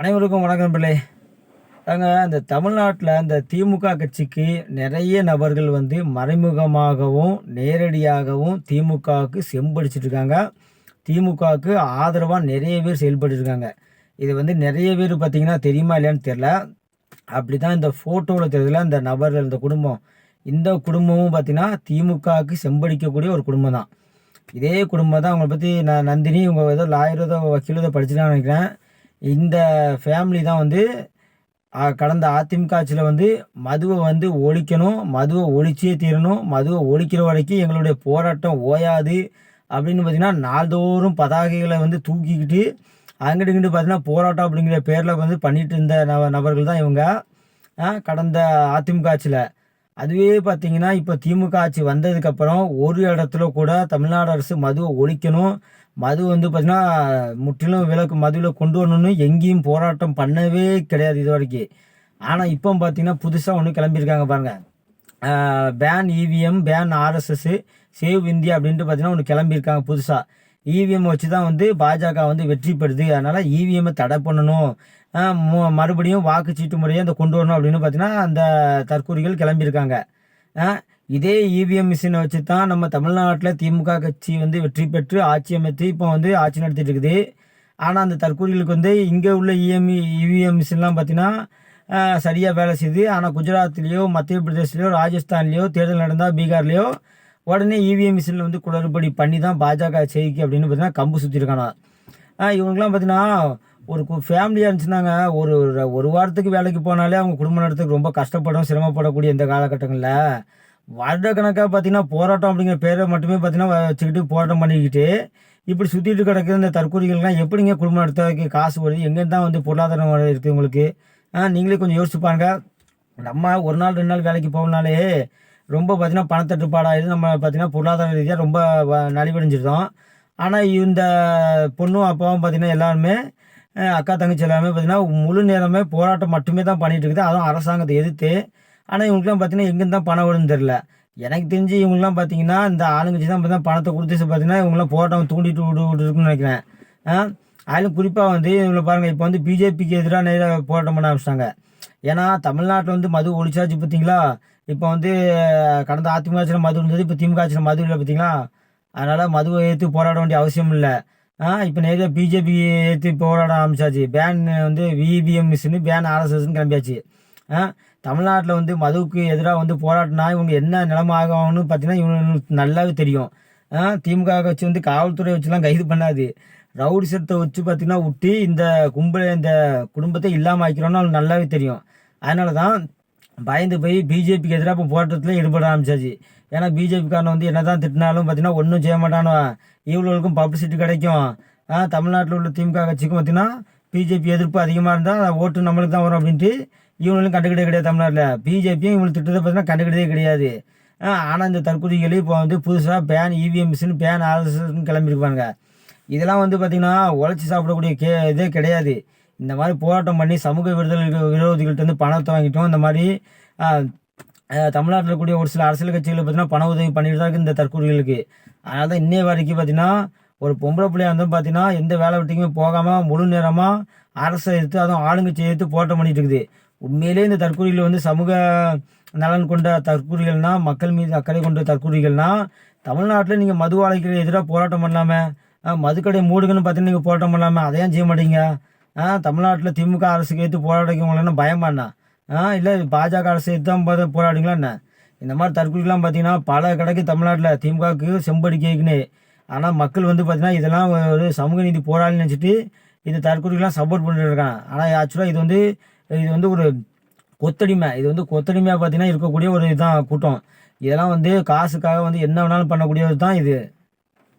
அனைவருக்கும் வணக்கம் பிள்ளை அங்க அந்த தமிழ்நாட்டில் அந்த திமுக கட்சிக்கு நிறைய நபர்கள் வந்து மறைமுகமாகவும் நேரடியாகவும் திமுகவுக்கு செம்படிச்சிட்ருக்காங்க திமுகவுக்கு ஆதரவாக நிறைய பேர் செயல்பட்டுருக்காங்க இது வந்து நிறைய பேர் பார்த்திங்கன்னா தெரியுமா இல்லையான்னு தெரில அப்படி தான் இந்த ஃபோட்டோவில் தெரியல இந்த நபர்கள் இந்த குடும்பம். இந்த குடும்பமும் பார்த்தீங்கன்னா திமுகவுக்கு செம்படிக்கக்கூடிய ஒரு குடும்பம் தான் இதே குடும்பம் தான் அவங்களை பற்றி நான் நந்தினி இவங்க ஏதோ லாயரோ ஏதோ வக்கீலோ ஏதோ படிச்சுட்டான்னு நினைக்கிறேன். இந்த ஃபேமிலி தான் வந்து கடந்த அதிமுக ஆட்சியில் வந்து மதுவை வந்து ஒழிக்கணும் மதுவை ஒழிச்சே தீரணும் மதுவை ஒழிக்கிற வரைக்கும் எங்களுடைய போராட்டம் ஓயாது அப்படின்னு பார்த்தீங்கன்னா நாள்தோறும் பதாகைகளை வந்து தூக்கிக்கிட்டு அங்கிட்டு இங்கிட்டு பார்த்தீங்கன்னா போராட்டம் அப்படிங்கிற பேரில் வந்து பண்ணிகிட்டு இருந்த நபர்கள் தான் இவங்க. கடந்த அதிமுக ஆட்சியில். அதுவே பார்த்தீங்கன்னா இப்போ திமுக ஆட்சி வந்ததுக்கப்புறம் ஒரு இடத்துல கூட தமிழ்நாடு அரசு மதுவை ஒழிக்கணும். மது வந்து பார்த்தீங்கன்னா முற்றிலும் விலக்கு மதுவில் கொண்டு வரணும்னு எங்கேயும் போராட்டம் பண்ணவே கிடையாது இது வரைக்கும். ஆனால் இப்போ பார்த்தீங்கன்னா புதுசாக ஒன்று கிளம்பியிருக்காங்க பாருங்கள் ban EVM ban RSS save India அப்படின்ட்டு பார்த்தீங்கன்னா ஒன்று கிளம்பியிருக்காங்க புதுசாக இவிஎம் வச்சு தான் வந்து பாஜக வந்து வெற்றி பெறுது. அதனால் இவிஎம்மை தடை பண்ணணும். மறுபடியும் வாக்குச்சீட்டு முறையை அந்த கொண்டு வரணும் அப்படின்னு பார்த்தீங்கன்னா அந்த தற்கூறிகள் கிளம்பியிருக்காங்க. இதே இவிஎம் மிஷினை வச்சு தான் நம்ம தமிழ்நாட்டில் திமுக கட்சி வந்து வெற்றி பெற்று ஆட்சி அமைத்து இப்போ வந்து ஆட்சி நடத்திட்டு இருக்குது. ஆனால் அந்த தற்கூறிகளுக்கு வந்து இங்கே உள்ள இஎம் இவிஎம் மிஷின்லாம் பார்த்தீங்கன்னா சரியாக வேலை செய்யுது ஆனால் குஜராத்லேயோ மத்திய பிரதேஷ்லேயோ ராஜஸ்தான்லேயோ தேர்தல் நடந்தால் பீகார்லேயோ உடனே இவிஎம் மிஷினில் வந்து குளறுபடி பண்ணி தான் பாஜக செய்கி அப்படின்னு பார்த்தீங்கன்னா கம்பு சுற்றிருக்கானா இவங்கெலாம் பார்த்தீங்கன்னா ஒரு ஃபேமிலியாக இருந்துச்சுன்னாங்க. ஒரு ஒரு வாரத்துக்கு வேலைக்கு போனாலே அவங்க குடும்பம் நடத்துக்கு ரொம்ப கஷ்டப்படும் சிரமப்படக்கூடிய இந்த காலகட்டங்களில். வருடக்கணக்காக பார்த்தீங்கன்னா போராட்டம் அப்படிங்கிற பேரை மட்டுமே பார்த்தீங்கன்னா வச்சுக்கிட்டு போராட்டம் பண்ணிக்கிட்டு இப்படி சுற்றிட்டு கிடக்குற இந்த தற்கொலைகள்லாம் எப்படிங்க குடும்பம் நடத்துறதுக்கு காசு வருது? எங்கேருந்து தான் வந்து பொருளாதாரம் இருக்குது உங்களுக்கு? நீங்களே கொஞ்சம் யோசிச்சு பாருங்கள் நம்ம ஒரு நாள் ரெண்டு நாள் வேலைக்கு போகணுனாலே ரொம்ப பார்த்திங்கன்னா பணத்தட்டுப்பாடாயிடுது நம்ம பார்த்தீங்கன்னா பொருளாதார ரீதியாக ரொம்ப வ- நலிவடைஞ்சிருந்தோம். ஆனால் இந்த பொண்ணும் அப்பாவும் பார்த்தீங்கன்னா எல்லாருமே அக்கா தங்கச்சி எல்லாமே பார்த்தீங்கன்னா முழு நேரமே போராட்டம் மட்டுமே தான் பண்ணிகிட்டு இருக்குது. அதுவும் அரசாங்கத்தை எதிர்த்து. ஆனால் இவங்களுக்குலாம் பார்த்தீங்கன்னா எங்கேருந்து தான் பணம் வரும்னு தெரில எனக்கு தெரிஞ்சு இவங்களாம் பார்த்தீங்கன்னா இந்த ஆளுங்கட்சி தான் பார்த்தீங்கன்னா பணத்தை கொடுத்து பார்த்தீங்கன்னா இவங்களாம் போராட்டம் தூண்டிட்டு விட்டு இருக்குன்னு நினைக்கிறேன். அதிலும் குறிப்பாக வந்து இவங்களை பாருங்கள் இப்போ வந்து பிஜேபிக்கு எதிராக நேராக போராட்டம் பண்ண ஆரம்பிச்சிட்டாங்க. ஏன்னா தமிழ்நாட்டில் வந்து மது ஒழிச்சாச்சு பார்த்தீங்களா இப்போ வந்து கடந்த அதிமுக ஆட்சியில் மது இருந்தது இப்போ திமுக ஆட்சியில் மது இல்லை பார்த்தீங்களா அதனால் மதுவை ஏற்று போராட வேண்டிய அவசியம் இல்லை. இப்போ நேரடியாக பிஜேபி ஏற்று போராட ஆரம்பிச்சாச்சு. பேன் வந்து விபிஎம் மிஷினு பேன் ஆர்எஸ்எஸ்ன்னு கிளம்பியாச்சு. தமிழ்நாட்டில் வந்து மதுவுக்கு எதிராக வந்து போராட்டினா இவங்க என்ன நிலைமை ஆகும்னு பார்த்தீங்கன்னா இவங்களுக்கு நல்லாவே தெரியும். திமுக வச்சு வந்து காவல்துறை வச்சுலாம் கைது பண்ணாது. ரவுடி சட்டத்தை வச்சு பார்த்தீங்கன்னா விட்டு இந்த கும்பலை இந்த குடும்பத்தை இல்லாமல் ஆக்கிறோன்னு அவங்களுக்கு நல்லாவே தெரியும். அதனால தான் பயந்து போய் பிஜேபிக்கு எதிராக இப்போ போராட்டத்தில் ஈடுபட ஆரம்பிச்சாச்சு. ஏன்னா பிஜேபிக்காரன் வந்து என்ன தான் திட்டினாலும் பார்த்தீங்கன்னா ஒன்றும் செய்ய மாட்டானோ இவ்வளோருக்கும் பப்ளிசிட்டி கிடைக்கும். தமிழ்நாட்டில் உள்ள திமுக கட்சிக்கும் பார்த்தீங்கன்னா பிஜேபி எதிர்ப்பு அதிகமாக இருந்தால் ஓட்டு நம்மளுக்கு தான் வரும் அப்படின்ட்டு இவங்களும் கண்டுக்கிட்டே கிடையாது தமிழ்நாட்டில். பிஜேபியும் இவங்களுக்கு திட்டத்தை பார்த்தீங்கன்னா கண்டுக்கிட்டே கிடையாது. ஆனால் இந்த தற்கொலைகளே இப்போ வந்து புதுசாக பேன் இவிஎம் மிஷின் பேன் ஆர்எஸ்எஸ்னு கிளம்பியிருப்பாங்க இதெல்லாம் வந்து பார்த்திங்கன்னா உழைச்சி சாப்பிடக்கூடிய கே இதே கிடையாது. இந்த மாதிரி போராட்டம் பண்ணி சமூக விடுதலை விரோதிகள்ட்ட இருந்து பணத்தை வாங்கிட்டோம். இந்த மாதிரி தமிழ்நாட்டில் கூடிய ஒரு சில அரசியல் கட்சிகள் பார்த்தீங்கன்னா பண உதவி பண்ணிட்டு தான் இருக்குது இந்த தற்கொலைகளுக்கு அதனால தான் இன்னைய வரைக்கும் பார்த்தீங்கன்னா ஒரு பொம்பளை பிள்ளையாக இருந்தும் பார்த்தீங்கன்னா எந்த வேலை வெட்டிக்குமே போகாமல் முழு நேரமாக அரசை எடுத்து அதுவும் ஆளுங்கட்சியை எடுத்து போராட்டம் பண்ணிட்டு இருக்குது. உண்மையிலே இந்த தற்கொலைகள் வந்து சமூக நலன் கொண்ட தற்கொலைகள்னா மக்கள் மீது அக்கறை கொண்ட தற்கொலைகள்னா தமிழ்நாட்டில் நீங்கள் மது எதிராக போராட்டம் பண்ணலாமே மதுக்கடை மூடுங்கன்னு பார்த்தீங்கன்னா நீங்கள் போராட்டம் பண்ணலாமே அதையும் செய்ய மாட்டீங்க. தமிழ்நாட்டில் திமுக அரசுக்கு எடுத்து போராடிக்கவங்கள பயமாண்ணா? ஆ இல்லை பாஜக அரசு எடுத்து தான் போராடுங்களா என்ன? இந்த மாதிரி தற்கொலைக்கெலாம் பார்த்தீங்கன்னா பல கடைக்கு தமிழ்நாட்டில். திமுகவுக்கு செம்படி கேட்குன்னு ஆனால் மக்கள் வந்து பார்த்தீங்கன்னா இதெல்லாம் ஒரு சமூக நீதி போராளின்னு நினச்சிட்டு இந்த தற்கொலைக்கெலாம் சப்போர்ட் பண்ணிட்டு இருக்காங்க. ஆனால் ஆக்சுவலாக இது வந்து இது வந்து ஒரு கொத்தடிமை. இது வந்து கொத்தடிமையாக பார்த்தீங்கன்னா இருக்கக்கூடிய ஒரு இதுதான் கூட்டம். இதெல்லாம் வந்து காசுக்காக வந்து என்ன வேணாலும் பண்ணக்கூடியது தான் இது.